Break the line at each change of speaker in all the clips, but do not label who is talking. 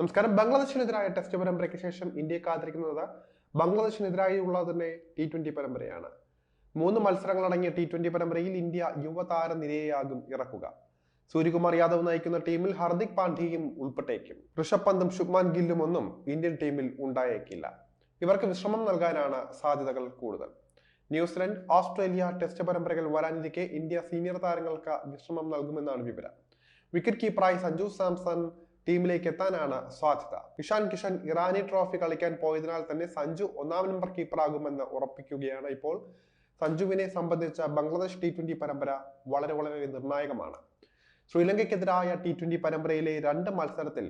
നമസ്കാരം. ബംഗ്ലാദേശിനെതിരായ ടെസ്റ്റ് പരമ്പരയ്ക്ക് ശേഷം ഇന്ത്യ കാത്തിരിക്കുന്നത് ബംഗ്ലാദേശിനെതിരായുള്ള തന്നെ ടി ട്വന്റി പരമ്പരയാണ്. മൂന്ന് മത്സരങ്ങളടങ്ങിയ ടി ട്വന്റി പരമ്പരയിൽ ഇന്ത്യ യുവതാര നിരയാകും ഇറക്കുക. സൂര്യകുമാർ യാദവ് നയിക്കുന്ന ടീമിൽ ഹർദിക് പാണ്ഡ്യയും ഉൾപ്പെട്ടേക്കും. ഋഷഭ് പന്തും ശുഭ്മാൻ ഗില്ലും ഒന്നും ഇന്ത്യൻ ടീമിൽ ഉണ്ടായേക്കില്ല. ഇവർക്ക് വിശ്രമം നൽകാനാണ് സാധ്യതകൾ കൂടുതൽ. ന്യൂസിലൻഡ് ഓസ്ട്രേലിയ ടെസ്റ്റ് പരമ്പരകൾ വരാനിരിക്കെ ഇന്ത്യ സീനിയർ താരങ്ങൾക്ക് വിശ്രമം നൽകുമെന്നാണ് വിവരം. വിക്കറ്റ് കീപ്പറായി സഞ്ജു സാംസൺ ടീമിലേക്ക് എത്താനാണ് സാധ്യത. ഇഷാൻ കിഷൻ ഇറാനി ട്രോഫി കളിക്കാൻ പോയതിനാൽ തന്നെ സഞ്ജു ഒന്നാം നമ്പർ കീപ്പറാകുമെന്ന് ഉറപ്പിക്കുകയാണ് ഇപ്പോൾ. സഞ്ജുവിനെ സംബന്ധിച്ച ബംഗ്ലാദേശ് ടി ട്വന്റി പരമ്പര വളരെ വളരെ നിർണായകമാണ്. ശ്രീലങ്കയ്ക്കെതിരായ ടി ട്വന്റി പരമ്പരയിലെ രണ്ട് മത്സരത്തിൽ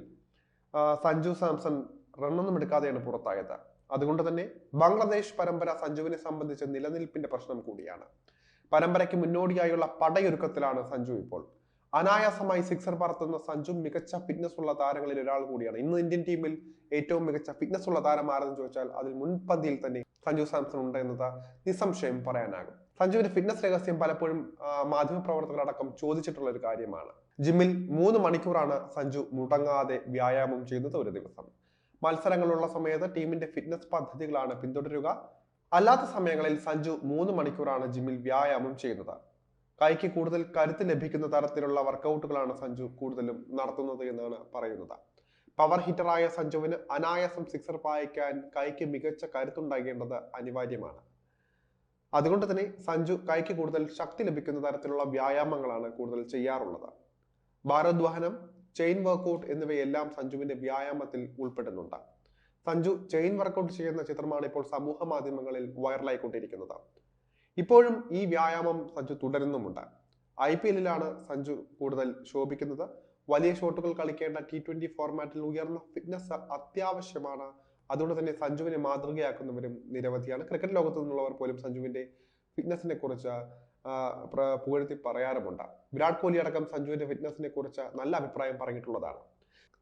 സഞ്ജു സാംസൺ റണ്ണൊന്നും എടുക്കാതെയാണ് പുറത്തായത്. അതുകൊണ്ട് തന്നെ ബംഗ്ലാദേശ് പരമ്പര സഞ്ജുവിനെ സംബന്ധിച്ച നിലനിൽപ്പിന്റെ പ്രശ്നം കൂടിയാണ്. പരമ്പരയ്ക്ക് മുന്നോടിയായുള്ള പടയൊരുക്കത്തിലാണ് സഞ്ജു ഇപ്പോൾ. അനായാസമായി സിക്സർ പറത്തുന്ന സഞ്ജു മികച്ച ഫിറ്റ്നസ് ഉള്ള താരങ്ങളിൽ ഒരാൾ കൂടിയാണ്. ഇന്ന് ഇന്ത്യൻ ടീമിൽ ഏറ്റവും മികച്ച ഫിറ്റ്നസ് ഉള്ള താരം ആരെന്ന് ചോദിച്ചാൽ അതിൽ മുൻപന്തിയിൽ തന്നെ സഞ്ജു സാംസൺ ഉണ്ട് എന്നത് നിസ്സംശയം പറയാനാകും. സഞ്ജുവിന്റെ ഫിറ്റ്നസ് രഹസ്യം പലപ്പോഴും മാധ്യമപ്രവർത്തകരടക്കം ചോദിച്ചിട്ടുള്ള ഒരു കാര്യമാണ്. ജിമ്മിൽ മൂന്ന് മണിക്കൂറാണ് സഞ്ജു മുടങ്ങാതെ വ്യായാമം ചെയ്യുന്നത് ഒരു ദിവസം. മത്സരങ്ങളുള്ള സമയത്ത് ടീമിന്റെ ഫിറ്റ്നസ് പദ്ധതികളാണ് പിന്തുടരുക. അല്ലാത്ത സമയങ്ങളിൽ സഞ്ജു മൂന്ന് മണിക്കൂറാണ് ജിമ്മിൽ വ്യായാമം ചെയ്യുന്നത്. കൈക്ക് കൂടുതൽ കരുത്ത് ലഭിക്കുന്ന തരത്തിലുള്ള വർക്കൗട്ടുകളാണ് സഞ്ജു കൂടുതലും നടത്തുന്നത് എന്നാണ് പറയുന്നത്. പവർ ഹിറ്ററായ സഞ്ജുവിന് അനായാസം സിക്സർ പായിക്കാൻ കൈക്ക് മികച്ച കരുത്തുണ്ടാകേണ്ടത് അനിവാര്യമാണ്. അതുകൊണ്ട് തന്നെ സഞ്ജു കൈക്ക് കൂടുതൽ ശക്തി ലഭിക്കുന്ന തരത്തിലുള്ള വ്യായാമങ്ങളാണ് കൂടുതൽ ചെയ്യാറുള്ളത്. ഭാരോദ്വഹനം ചെയിൻ വർക്കൗട്ട് എന്നിവയെല്ലാം സഞ്ജുവിന്റെ വ്യായാമത്തിൽ ഉൾപ്പെടുന്നുണ്ട്. സഞ്ജു ചെയിൻ വർക്കൗട്ട് ചെയ്യുന്ന ചിത്രമാണ് ഇപ്പോൾ സമൂഹ മാധ്യമങ്ങളിൽ വൈറലായിക്കൊണ്ടിരിക്കുന്നത് ഇപ്പോഴും ഈ വ്യായാമം സഞ്ജു തുടരുന്നുമുണ്ട്. ഐ പി എല്ലിലാണ് സഞ്ജു കൂടുതൽ ശോഭിക്കുന്നത്. വലിയ ഷോട്ടുകൾ കളിക്കേണ്ട ടി ട്വന്റി ഫോർമാറ്റിൽ ഉയർന്ന ഫിറ്റ്നസ് അത്യാവശ്യമാണ്. അതുകൊണ്ട് തന്നെ സഞ്ജുവിനെ മാതൃകയാക്കുന്നവരും നിരവധിയാണ്. ക്രിക്കറ്റ് ലോകത്തു നിന്നുള്ളവർ പോലും സഞ്ജുവിന്റെ ഫിറ്റ്നസിനെ കുറിച്ച് പുകഴ്ത്തി പറയാറുമുണ്ട്. വിരാട് കോഹ്ലി അടക്കം സഞ്ജുവിന്റെ ഫിറ്റ്നസിനെ കുറിച്ച് നല്ല അഭിപ്രായം പറഞ്ഞിട്ടുള്ളതാണ്.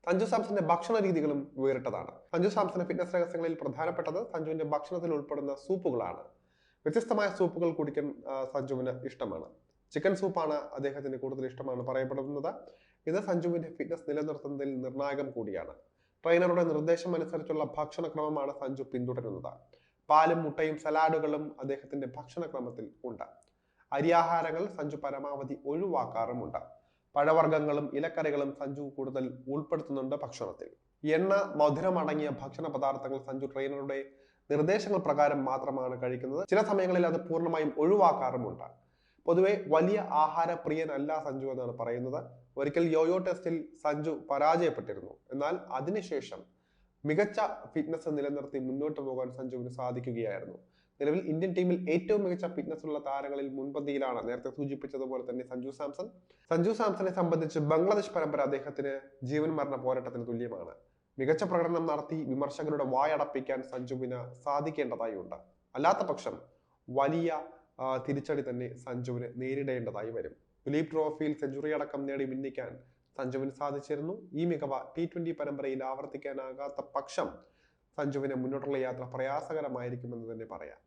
സഞ്ജു സാംസന്റെ ഭക്ഷണ രീതികളും വേറിട്ടതാണ്. സഞ്ജു സാംസന്റെ ഫിറ്റ്നസ് രഹസ്യങ്ങളിൽ പ്രധാനപ്പെട്ടത് സഞ്ജുവിന്റെ ഭക്ഷണത്തിൽ ഉൾപ്പെടുന്ന സൂപ്പുകളാണ് വ്യത്യസ്തമായ സൂപ്പുകൾ കുടിക്കാൻ സഞ്ജുവിന് ഇഷ്ടമാണ്. ചിക്കൻ സൂപ്പാണ് അദ്ദേഹത്തിന് കൂടുതൽ ഇഷ്ടമാണ് പറയപ്പെടുന്നത്. ഇത് സഞ്ജുവിന്റെ ഫിറ്റ്നസ് നിലനിർത്തുന്നതിൽ നിർണായകം കൂടിയാണ്. ട്രെയിനറുടെ നിർദ്ദേശം അനുസരിച്ചുള്ള ഭക്ഷണക്രമമാണ് സഞ്ജു പിന്തുടരുന്നത്. പാലും മുട്ടയും സലാഡുകളും അദ്ദേഹത്തിന്റെ ഭക്ഷണക്രമത്തിൽ ഉണ്ട്. അരിയാഹാരങ്ങൾ സഞ്ജു പരമാവധി ഒഴിവാക്കാറുമുണ്ട്. പഴവർഗങ്ങളും ഇലക്കറികളും സഞ്ജു കൂടുതൽ ഉൾപ്പെടുത്തുന്നുണ്ട് ഭക്ഷണത്തിൽ. എണ്ണ മധുരമടങ്ങിയ ഭക്ഷണ പദാർത്ഥങ്ങൾ സഞ്ജു ട്രെയിനറുടെ നിർദ്ദേശങ്ങൾ പ്രകാരം മാത്രമാണ് കഴിക്കുന്നത്. ചില സമയങ്ങളിൽ അത് പൂർണമായും ഒഴിവാക്കാറുമുണ്ട്. പൊതുവെ വലിയ ആഹാര പ്രിയനല്ല സഞ്ജു എന്നാണ് പറയുന്നത്. ഒരിക്കൽ യോയോ ടെസ്റ്റിൽ സഞ്ജു പരാജയപ്പെട്ടിരുന്നു. എന്നാൽ അതിനുശേഷം മികച്ച ഫിറ്റ്നസ് നിലനിർത്തി മുന്നോട്ട് പോകാൻ സഞ്ജുവിന് സാധിക്കുകയായിരുന്നു. നിലവിൽ ഇന്ത്യൻ ടീമിൽ ഏറ്റവും മികച്ച ഫിറ്റ്നസ് ഉള്ള താരങ്ങളിൽ മുൻപന്തിയിലാണ് നേരത്തെ സൂചിപ്പിച്ചതുപോലെ തന്നെ സഞ്ജു സാംസൺ. സഞ്ജു സാംസണെ സംബന്ധിച്ച് ബംഗ്ലാദേശ് പരമ്പര അദ്ദേഹത്തിന് ജീവൻ മരണ പോരാട്ടത്തിന് തുല്യമാണ്. മികച്ച പ്രകടനം നടത്തി വിമർശകരുടെ വായടപ്പിക്കാൻ സഞ്ജുവിന് സാധിക്കേണ്ടതായി ഉണ്ട് അല്ലാത്ത പക്ഷം വലിയ തിരിച്ചടി തന്നെ സഞ്ജുവിന് നേരിടേണ്ടതായി വരും. ദിലീപ് ട്രോഫിയിൽ സെഞ്ചുറി അടക്കം നേടി ഭിന്നിക്കാൻ സഞ്ജുവിന് സാധിച്ചിരുന്നു. ഈ മികവ ടി ട്വന്റി പരമ്പരയിൽ ആവർത്തിക്കാനാകാത്ത പക്ഷം സഞ്ജുവിന് മുന്നോട്ടുള്ള യാത്ര പ്രയാസകരമായിരിക്കുമെന്ന് തന്നെ പറയാം.